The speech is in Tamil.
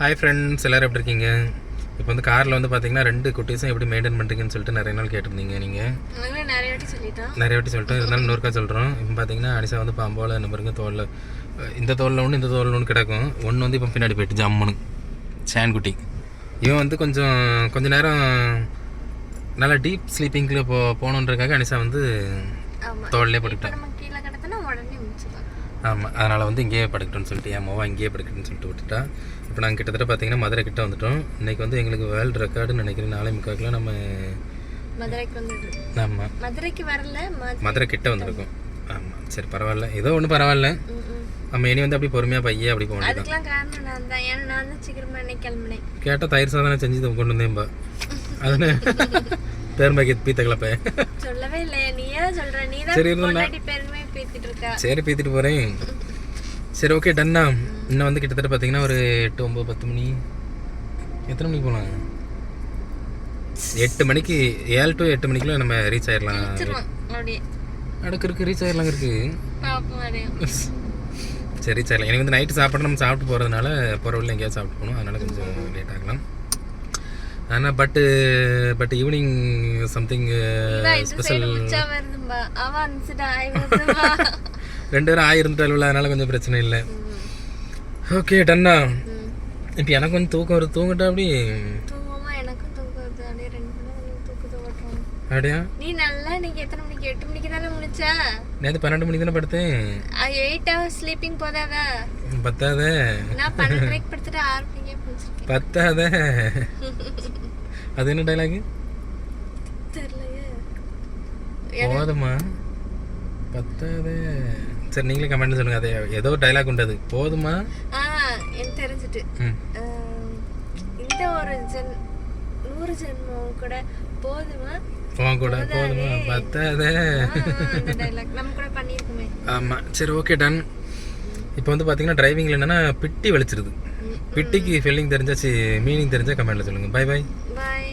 ஹாய் ஃப்ரெண்ட்ஸ் எல்லோரும் எப்படி இருக்கீங்க? இப்போ வந்து காரில் வந்து பார்த்தீங்கன்னா ரெண்டு குட்டீஸும் எப்படி மெயின்டைன் பண்ணுறீங்கன்னு சொல்லிட்டு நிறைய நாள் கேட்டிருந்தீங்க நீங்கள் நிறைய வாட்டி சொல்லிட்டோம். நிறைய வாட்டி சொல்லிட்டோம். இருந்தாலும் இன்னொருக்கா சொல்கிறோம் இப்போ பார்த்தீங்கன்னா அனிஷா வந்து பாம்போல என்ன பாருங்க தோலில். இந்த தோலில் ஒன்று இந்த தோலில் ஒன்று கிடக்கும். ஒன்று வந்து இப்போ பின்னாடி போயிட்டு ஜம்முன்னு. சேன் குட்டி. இவன் வந்து கொஞ்சம் கொஞ்ச நேரம் நல்லா டீப் ஸ்லீப்பிங்கில் போ போகணுன்றதுக்காக அனிஷா வந்து தோல்லே இப்போ ஆமாம் அதனால் வந்து இங்கேயே படுக்கட்டும்னு சொல்லிட்டு என் மோவா இங்கேயே படுக்கட்டும்னு சொல்லிட்டு விட்டுட்டா. இப்போ நாங்கள் கிட்டத்தட்ட பார்த்தீங்கன்னா மதுரை கிட்ட வந்துட்டோம். இன்றைக்கி வந்து எங்களுக்கு வேர்ல்டு ரெக்கார்டுன்னு நினைக்கிறேன். நாளை முக்காக்கெலாம் நம்ம மதுரைக்கு ஆமாம் மதுரைக்கு வரல மது- மதுரை கிட்ட வந்திருக்கோம். ஆமாம் சரி பரவாயில்ல. ஏதோ ஒன்றும் பரவாயில்ல. நம்ம இனி வந்து அப்படி பொறுமையாக பையே அப்படி போக அதுக்கெல்லாம் காரணம் நான் தான். ஏன்னா நான் தான் சீக்கிரமா இன்னைக்கு கிளம்பினேன். கேட்டால் தயிர் சாதனை செஞ்சு கொண்டு வந்தேன்பா. அதுன்னு பெருமைக்கு பீத்த கிளப்ப சொல்லவே இல்லை நீயே சொல்ற. நீ தான் சரி, இருந்தா நான்- முன்னாடி பெருமை பேசிட்டு இருக்கா சரி பீத்திட்டு போகிறேன் சரி ஓகே டன்னா இன்னும் வந்து கிட்டத்தட்ட பார்த்தீங்கன்னா ஒரு எட்டு ஒம்பது பத்து மணி. எத்தனை மணிக்கு போகலாம் எட்டு மணிக்கு ஏழு டு எட்டு மணிக்குள்ள நம்ம ரீச் ஆயிடலாம் அடுக்கு இருக்கு ரீச் ஆயிடலாம் இருக்கு. சரி ரீச் ஆயிடலாம் எனக்கு வந்து நைட்டு சாப்பாடு நம்ம சாப்பிட்டு போகிறதுனால போகிற வழியில் எங்கேயாவது சாப்பிட்டு போகணும். அதனால கொஞ்சம் லேட் ஆகலாம். ஆனால் பட்டு பட் ஈவினிங் சம்திங் ஸ்பெஷல் ரெண்டு பேரும் ஆயிருந்துட்டாலும் அதனால கொஞ்சம் பிரச்சனை இல்லை. ஓகே டன்னா. இப்போ எனக்கு கொஞ்சம் தூக்கம் வருது. தூங்கிட்டா அப்படி? அப்படியே நீ நல்லா இன்னைக்கு எத்தனை மணிக்கு? எட்டு மணிக்கு தானே முடிச்சா நேற்று பன்னெண்டு மணிக்கு தானே படுத்தேன். எயிட் ஹவர்ஸ் ஸ்லீப்பிங் போதாதா? பத்தாத? நான் பன்னெண்டரைக்கு படுத்துட்டு ஆறு மணிக்கே முடிச்சிருக்கேன் பத்தாத? அது என்ன டைலாக் தெரியலையே. போதுமா? பத்தாத. சரி நீங்களே கமெண்ட் சொல்லுங்க. அதே ஏதோ டைலாக் உண்டு அது போதுமா? எனக்கு தெரிஞ்சிட்டு. இந்த ஒரு ஜென் நூறு ஜென்மம் கூட போதுமா? உன் கூட போதுமா? பத்தாத. ஆமாம் சரி ஓகே டன் இப்போ வந்து பார்த்தீங்கன்னா டிரைவிங்கில் என்னென்னா பிட்டி வலிச்சிருது. பிட்டிக்கு ஃபீலிங் தெரிஞ்சாச்சு மீனிங் தெரிஞ்சால் கமெண்ட்டில் சொல்லுங்கள் பை பை பாய்